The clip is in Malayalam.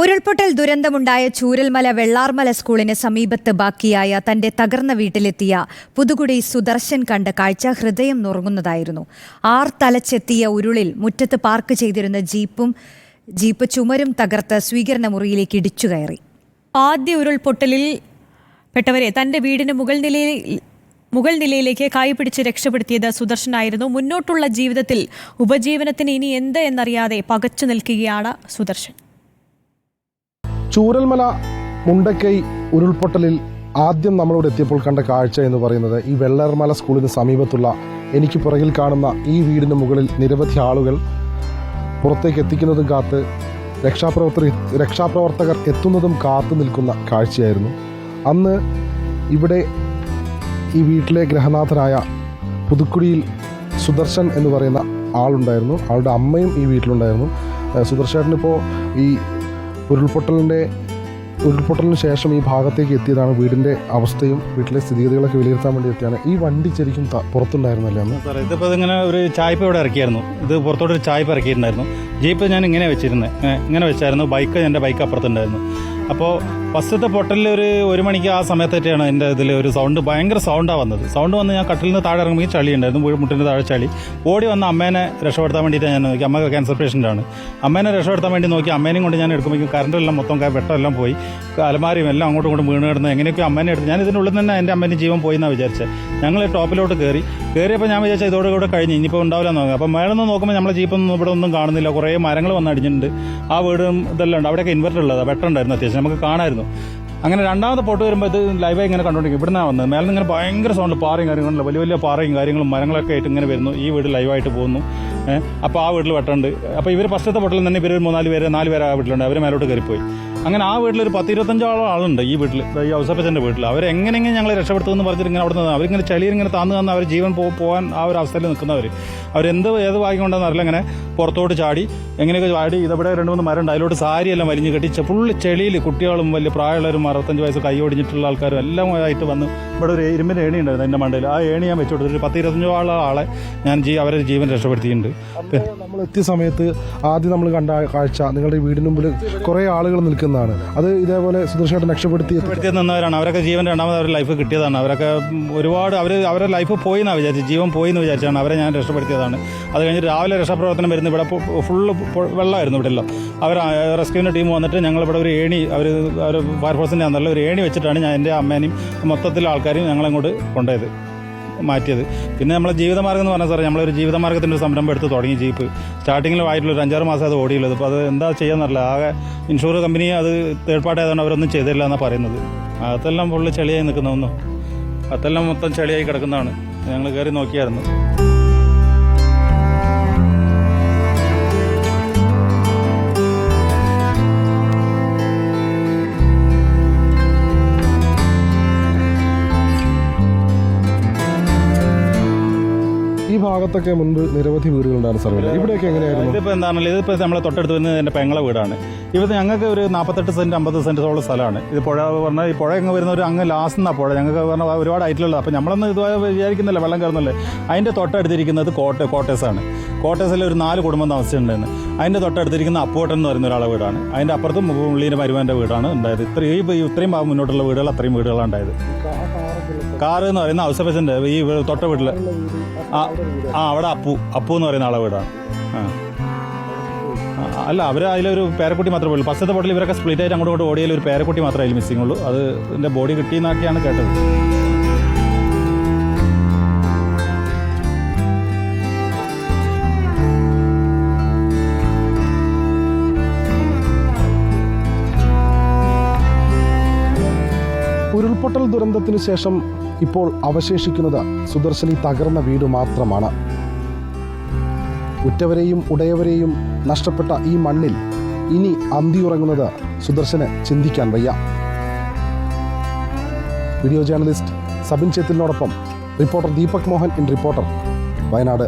ഉരുൾപൊട്ടൽ ദുരന്തമുണ്ടായ ചൂരൽമല വെള്ളാർമല സ്കൂളിന് സമീപത്ത് ബാക്കിയായ തന്റെ തകർന്ന വീട്ടിലെത്തിയ പുതുകുടി സുദർശൻ കണ്ട കാഴ്ച ഹൃദയം നുറങ്ങുന്നതായിരുന്നു. ആർ തലച്ചെത്തിയ ഉരുളിൽ മുറ്റത്ത് പാർക്ക് ചെയ്തിരുന്ന ജീപ്പും ജീപ്പ് ചുമരും തകർത്ത് സ്വീകരണ മുറിയിലേക്ക് ഇടിച്ചു കയറി. ആദ്യ ഉരുൾപൊട്ടലിൽ പെട്ടവരെ തന്റെ വീടിന് മുകൾ നിലയിൽ മുകൾ നിലയിലേക്ക് കായ് പിടിച്ച് രക്ഷപ്പെടുത്തിയത് സുദർശനായിരുന്നു. മുന്നോട്ടുള്ള ജീവിതത്തിൽ ഉപജീവനത്തിന് ഇനി എന്ത് എന്നറിയാതെ പകച്ചു നിൽക്കുകയാണ് സുദർശൻ. ചൂരൽമല മുണ്ടക്കൈ ഉരുൾപൊട്ടലിൽ ആദ്യം നമ്മളിവിടെ എത്തിയപ്പോൾ കണ്ട കാഴ്ച എന്ന് പറയുന്നത് ഈ വെള്ളർമല സ്കൂളിന് സമീപത്തുള്ള എനിക്ക് പുറകിൽ കാണുന്ന ഈ വീടിന് മുകളിൽ നിരവധി ആളുകൾ പുറത്തേക്ക് എത്തിക്കുന്നതും കാത്ത് രക്ഷാപ്രവർത്തകർ രക്ഷാപ്രവർത്തകർ എത്തുന്നതും കാത്തു നിൽക്കുന്ന കാഴ്ചയായിരുന്നു. അന്ന് ഇവിടെ ഈ വീട്ടിലെ ഗ്രഹനാഥനായ പുതുക്കുടിയിൽ സുദർശൻ എന്ന് പറയുന്ന ആളുണ്ടായിരുന്നു. ആളുടെ അമ്മയും ഈ വീട്ടിലുണ്ടായിരുന്നു. സുദർശേട്ടനിപ്പോൾ ഈ ഉരുൾപൊട്ടലിന്റെ ഉരുൾപൊട്ടലിന് ശേഷം ഈ ഭാഗത്തേക്ക് എത്തിയതാണ് വീടിന്റെ അവസ്ഥയും വീട്ടിലെ സ്ഥിതിഗതികളൊക്കെ വിലയിരുത്താൻ വേണ്ടി എത്തിയാണ്. ഈ വണ്ടി ശരിക്കും പുറത്തുണ്ടായിരുന്നല്ലേ അന്ന്? സാറേ ഇതിപ്പോൾ ഇങ്ങനെ ഒരു ചായ്പ ഇവിടെ ഇറക്കിയായിരുന്നു. ഇത് പുറത്തോട്ടൊരു ചായ്പ ഇറക്കിയിട്ടുണ്ടായിരുന്നു. ജീപ്പ് ഞാൻ ഇങ്ങനെ വെച്ചിരുന്നത് ഇങ്ങനെ വെച്ചായിരുന്നു. ബൈക്ക് എന്റെ ബൈക്ക് അപ്പുറത്തുണ്ടായിരുന്നു. അപ്പോൾ ഫസ്റ്റത്തെ പൊട്ടലിൽ ഒരു ഒരു മണിക്ക് ആ സമയത്തൊക്കെയാണ് എന്റെ ഇതിൽ ഒരു സൗണ്ട് ഭയങ്കര സൗണ്ടാണ് വന്നത്. സൗണ്ട് വന്ന് ഞാൻ കട്ടിലിൽ നിന്ന് താഴെ ഇറങ്ങുമ്പോൾ ചളി ഉണ്ടായിരുന്നു വീട് മുട്ടിന്റെ താഴെ ചളി. ഓടി വന്ന അമ്മേനെ രക്ഷപ്പെടുത്താൻ വേണ്ടിയിട്ട് ഞാൻ നോക്കി. അമ്മ ക്യാൻസർ പേഷ്യന്റാണ് അമ്മേനെ രക്ഷപ്പെടുത്താൻ വേണ്ടി നോക്കി അമ്മേനെയും കൊണ്ട് ഞാൻ എടുക്കുമ്പോഴേക്കും കറണ്ടെല്ലാം മൊത്തം വെട്ടമെല്ലാം പോയി. അലമാരിയും എല്ലാം അങ്ങോട്ടും ഇങ്ങോട്ടും വീണ് കിടന്ന് എങ്ങനെയൊക്കെ അമ്മേനെ എടുത്ത് ഞാൻ ഇതിനുള്ളിൽ തന്നെ എന്റെ അമ്മേന്റെ ജീവൻ പോയി എന്നാണ് വിചാരിച്ചത് ഞങ്ങൾ ടോപ്പിലോട്ട് കയറി കയറിയപ്പോൾ ഞാൻ വിചാരിച്ചത് ഇതോടെ കൂടെ കഴിഞ്ഞ് ഇനിയിപ്പോൾ ഉണ്ടാവില്ല നോക്കാം. അപ്പോൾ മേളിൽ നോക്കുമ്പോൾ നമ്മളെ ജീപ്പൊന്നും ഇവിടെ ഒന്നും കാണുന്നില്ല. കുറേ മരങ്ങൾ വന്ന് അടിഞ്ഞിട്ടുണ്ട്. ആ വീടും ഇതെല്ലാം ഉണ്ട്. അവിടെയൊക്കെ ഇൻവെർട്ടർ ഉള്ളതാണ് വെട്ടമുണ്ടായിരുന്നു അത്യാവശ്യം. നമുക്ക് കാണാമായിരുന്നു അങ്ങനെ രണ്ടാമത്തെ പോട്ട് വരുമ്പോൾ ഇത് ലൈവായി ഇങ്ങനെ കണ്ടുകൊണ്ടിരിക്കും ഇവിടെ നിന്നാണ് വന്നത് മേലെ ഇങ്ങനെ ഭയങ്കര സൗണ്ട് പാറയും കാര്യങ്ങളും വലിയ വലിയ പാറയും കാര്യങ്ങളും മരങ്ങളൊക്കെ ആയിട്ട് ഇങ്ങനെ വരുന്നു. ഈ വീട് ലൈവായിട്ട് പോകുന്നു. അപ്പോൾ ആ വീട്ടിൽ വെട്ടമുണ്ട് അപ്പോൾ ഇവർ ഫസ്റ്റത്തെ പൊട്ടലിൽ തന്നെ ഇവർ മൂന്നാൽ പേര് നാല് പേര് ആ വീട്ടിലുണ്ട്. അവർ മേലോട്ട് കയറിപ്പോയി. അങ്ങനെ ആ വീട്ടിൽ ഒരു പത്ത് ഇരുപത്തഞ്ചോളം ആളുണ്ട് ഈ വീട്ടിൽ ഈ ഔസപ്പച്ചന്റെ വീട്ടിൽ. അവരെങ്ങനെയെങ്കിലും ഞങ്ങളെ രക്ഷപ്പെടുത്തുമെന്ന് പറഞ്ഞിട്ട് ഇങ്ങനെ അവിടെ നിന്ന് അവരിങ്ങനെ ചളിയിൽ ഇങ്ങനെ താന്ന് തന്ന് അവർ ജീവൻ പോകാൻ ആ ഒരു അവസ്ഥയിൽ നിൽക്കുന്നവർ അവരെന്ത് ഏത് ഭാഗ്യം കൊണ്ടെന്ന് അറിയില്ല. ഇങ്ങനെ പുറത്തോട്ട് ചാടി എങ്ങനെയൊക്കെ ചാടി ഇതവിടെ രണ്ട് മൂന്ന് മരം ഉണ്ട് അതിലോട്ട് സാരിയെല്ലാം വലിഞ്ഞ് കെട്ടി ഫുള്ള് ചെളിയിൽ കുട്ടികളും വലിയ പ്രായമുള്ളവരും അറുപത്തഞ്ച് വയസ്സ് കൈ ഒടിഞ്ഞിട്ടുള്ള ആൾക്കാരും എല്ലാം ആയിട്ട് വന്ന് ഇവിടെ ഒരു ഇരുമ്പിന്റെ ഏണി ഉണ്ടായിരുന്നു എന്റെ മണ്ടയിൽ. ആ ഏണി ഞാൻ വെച്ചു കൊടുത്തു ഒരു പത്ത് ഇരുപത്തഞ്ചോളം ആളെ ഞാൻ ജീ അവരെ ജീവൻ രക്ഷപ്പെടുത്തിയിട്ടുണ്ട്. നമ്മൾ എത്തിയ സമയത്ത് ആദ്യം നമ്മൾ കണ്ട കാഴ്ച നിങ്ങളുടെ വീടിന് മുമ്പിൽ കുറേ ആളുകൾ നിൽക്കുന്നതാണ്. അത് ഇതേപോലെ സുദർശനായിട്ട് രക്ഷപ്പെടുത്തി നിന്നവരാണ്. അവരൊക്കെ ജീവൻ രണ്ടാമത് അവരുടെ ലൈഫ് കിട്ടിയതാണ്. അവരൊക്കെ ഒരുപാട് അവർ അവരുടെ ലൈഫ് പോയി എന്നാണ് വിചാരിച്ചു ജീവൻ പോയി എന്ന് വിചാരിച്ചാണ് അവരെ ഞാൻ രക്ഷപ്പെടുത്തിയതാണ്. അത് കഴിഞ്ഞ് രാവിലെ രക്ഷാപ്രവർത്തനം വരുന്ന. ഇവിടെ ഫുള്ള് വെള്ളമായിരുന്നു ഇവിടെ എല്ലാം അവർ റെസ്ക്യൂവിന്റെ ടീം വന്നിട്ട് ഞങ്ങളിവിടെ ഒരു ഏണി അവർ ഫയർഫോഴ്സിന്റെ നല്ല ഒരു ഏണി വെച്ചിട്ടാണ് ഞാൻ എന്റെ അമ്മേനെയും മൊത്തത്തിൽ ആൾക്കാരെയും ഞങ്ങളങ്ങോട്ട് കൊണ്ടുപോയത്. മാറ്റിയത്. പിന്നെ നമ്മളെ ജീവിതമാർഗം എന്ന് പറഞ്ഞാൽ സാറേ നമ്മളൊരു ജീവിതമാർഗത്തിന്റെ ഒരു സംരംഭം എടുത്ത് തുടങ്ങി ജീപ്പ്. സ്റ്റാർട്ടിങ്ങിൽ ആയിട്ടുള്ള ഒരു അഞ്ചാറ് മാസം അത് ഓടിയുള്ളത്. അപ്പോൾ അത് എന്താ ചെയ്യാന്നറിയില്ല ആകെ ഇൻഷുർ കമ്പനി അത് തേർഡ് പാർട്ടി ആയതുകൊണ്ട് അവരൊന്നും ചെയ്തില്ല എന്നാണ് പറയുന്നത്. അതെല്ലാം ഫുള്ള് ചെളിയായി നിൽക്കുന്ന ഒന്നും അതെല്ലാം മൊത്തം ചെളിയായി കിടക്കുന്നതാണ്. ഞങ്ങൾ കയറി നോക്കിയായിരുന്നു. ഭാഗത്തൊക്കെ മുൻപ് നിരവധി വീടുകളുണ്ടായിരുന്നു സർവേ ഇവിടെയൊക്കെ എങ്ങനെയായിരുന്നു? ഇതിപ്പോൾ എന്താണല്ലോ? ഇതിപ്പോൾ നമ്മളെ തൊട്ടടുത്ത് വരുന്നത് എന്റെ പെങ്ങളെ വീടാണ്. ഇവിടെ ഞങ്ങൾക്ക് ഒരു നാൽപ്പത്തെട്ട് സെന്റ് അമ്പത് സെന്റോളം സ്ഥലമാണ്. ഇത് പുഴ പറഞ്ഞാൽ ഈ പുഴ അങ്ങ് വരുന്ന ഒരു അങ്ങ് ലാസ്റ്റ് നിന്നാണ് പുഴ. ഞങ്ങൾക്ക് പറഞ്ഞാൽ ഒരുപാട് ആയിട്ടുള്ളത്. അപ്പോൾ നമ്മളൊന്നും ഇതുവരെ വിചാരിക്കുന്നില്ല വെള്ളം കയറുന്നല്ലേ? അതിന്റെ തൊട്ടടുത്തിരിക്കുന്നത് കോട്ട കോട്ടേഴ്സാണ്. കോട്ടേഴ്സിൽ ഒരു നാല് കുടുംബം താമസിച്ചിട്ടുണ്ടായിരുന്നു. അതിന്റെ തൊട്ടടുത്തിരിക്കുന്ന അപ്പോട്ടൻ എന്ന് പറയുന്ന ഒരാളെ വീടാണ്. അതിന്റെ അപ്പുറത്തും മുള്ളിന്റെ മരുമാന്റെ വീടാണ് ഉണ്ടായത്. ഇത്രയും ഇത്രയും മുന്നോട്ടുള്ള വീടുകൾ അത്രയും വീടുകളാണ് ഉണ്ടായത്. കാറ് എന്ന് പറയുന്ന ഔസഫസിന്റെ ഈ വീ- തൊട്ട വീട്ടിൽ ആ ആ അവിടെ അപ്പു അപ്പു എന്ന് പറയുന്ന ആളെ വീടാണ്. ആ. അല്ല അവർ അതിലൊരു പേരക്കുട്ടി മാത്രമേ ഉള്ളൂ. ഫസ്റ്റത്തെ ബോട്ടിൽ ഇവരൊക്കെ സ്പ്ലിറ്റ് ആയിട്ട് അങ്ങോട്ട് ഇങ്ങോട്ട് ഓടിയാൽ ഒരു പേരക്കുട്ടി മാത്രമേ അതിൽ മിസ്സിംഗ് ഉള്ളൂ. അത് എന്റെ ബോഡി കിട്ടിയെന്നൊക്കെയാണ് കേട്ടത്. ഉരുൾപൊട്ടൽ ദുരന്തത്തിന് ശേഷം ഇപ്പോൾ അവശേഷിക്കുന്നത് സുദർശനി തകർന്ന വീട് മാത്രമാണ്. ഉറ്റവരെയും ഉടയവരെയും നഷ്ടപ്പെട്ട ഈ മണ്ണിൽ ഇനി അന്തിയുറങ്ങുന്നത് സുദർശന് ചിന്തിക്കാൻ വയ്യ. Video journalist Sabin ചേത്തിലിനോടൊപ്പം reporter Deepak Mohan in reporter Wayanad.